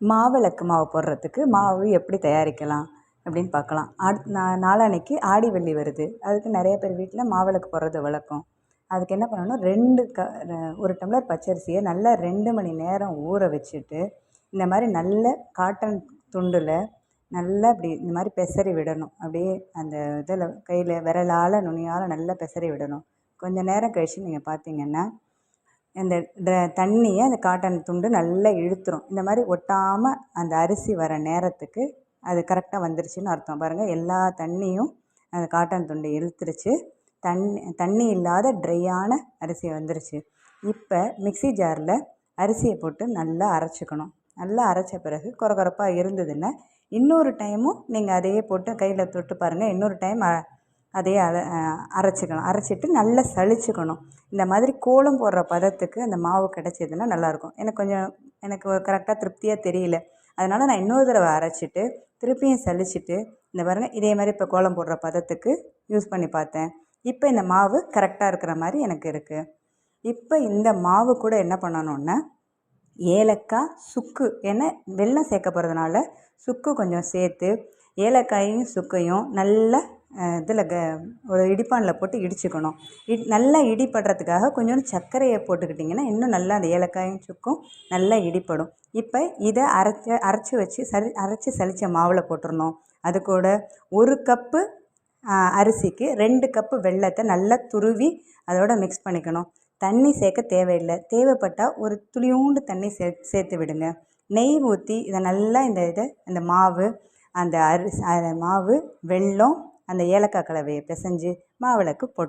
மாவிளக்கு மாவு போடுறதுக்கு மாவு எப்படி தயாரிக்கலாம் அப்படின்னு பார்க்கலாம். அடுத் நா நாளான்னைக்கு ஆடி வெள்ளி வருது. அதுக்கு நிறைய பேர் வீட்டில் மாவிளக்கு போடுறது வழக்கம். அதுக்கு என்ன பண்ணணும்? ரெண்டு க ஒரு டம்ளர் பச்சரிசியை நல்லா ரெண்டு மணி நேரம் ஊற வச்சுட்டு இந்த மாதிரி நல்ல காட்டன் துண்டில் நல்லா இப்படி இந்த மாதிரி பெசரி விடணும். அப்படியே அந்த இதில் கையில் விரலால் நுனியால் நல்லா பெசரி விடணும். கொஞ்சம் நேரம் கழித்து நீங்கள் பார்த்தீங்கன்னா இந்த தண்ணியை அந்த காட்டன் துண்டு நல்லா இழுத்துரும். இந்த மாதிரி ஒட்டாமல் அந்த அரிசி வர நேரத்துக்கு அது கரெக்டாக வந்துருச்சுன்னு அர்த்தம். பாருங்கள் எல்லா தண்ணியும் அந்த காட்டன் துண்டு இழுத்துருச்சு. தண்ணி தண்ணி இல்லாத ட்ரையான அரிசி வந்துருச்சு. இப்போ மிக்ஸி ஜாரில் அரிசியை போட்டு நல்லா அரைச்சிக்கணும். நல்லா அரைச்ச பிறகு குறகுறப்பாக இருந்ததுன்னா இன்னொரு டைமும் நீங்கள் அதையே போட்டு கையில் தொட்டு பாருங்கள் இன்னொரு டைம் அதையே அர அரைச்சிக்கணும். அரைச்சிட்டு நல்லா சலிச்சுக்கணும் இந்த மாதிரி கோலம் போடுற பதத்துக்கு அந்த மாவு கிடச்சிதுன்னா நல்லாயிருக்கும். எனக்கு கொஞ்சம் எனக்கு கரெக்டாக திருப்தியாக தெரியல. அதனால் நான் இன்னொரு தடவை அரைச்சிட்டு திருப்பியும் சலிச்சுட்டு இந்த பாருங்கள் இதே மாதிரி இப்போ கோலம் போடுற பதத்துக்கு யூஸ் பண்ணி பார்த்தேன். இப்போ இந்த மாவு கரெக்டாக இருக்கிற மாதிரி எனக்கு இருக்குது இப்போ இந்த மாவு கூட என்ன பண்ணணுன்னா ஏலக்காய் சுக்கு ஏன்னா வெள்ளம் சேர்க்க போகிறதுனால சுக்கு கொஞ்சம் சேர்த்து ஏலக்காயும் சுக்கையும் நல்லா இதில் க ஒரு இடிப்பானில் போட்டு இடிச்சுக்கணும். இட் நல்லா இடிபடுறதுக்காக கொஞ்சோண்டு சர்க்கரையை போட்டுக்கிட்டிங்கன்னா இன்னும் நல்லா அந்த ஏலக்காயும் சுக்கும் நல்லா இடிப்படும் இப்போ இதை அரைச்சி அரைச்சி வச்சு சரி அரைச்சி சளிச்ச மாவில் போட்டுடணும். அது கூட ஒரு கப்பு அரிசிக்கு ரெண்டு கப்பு வெல்லத்தை நல்லா துருவி அதோட மிக்ஸ் பண்ணிக்கணும். தண்ணி சேர்க்க தேவையில்லை. தேவைப்பட்டால் ஒரு துளியூண்டு தண்ணி சே சேர்த்து விடுங்க. நெய் ஊற்றி இதை நல்லா இந்த இதை இந்த மாவு அந்த அரிசி மாவு வெல்லம் அந்த ஏலக்காய் கலவையை பிசைஞ்சு மாவிளக்கு போட்டு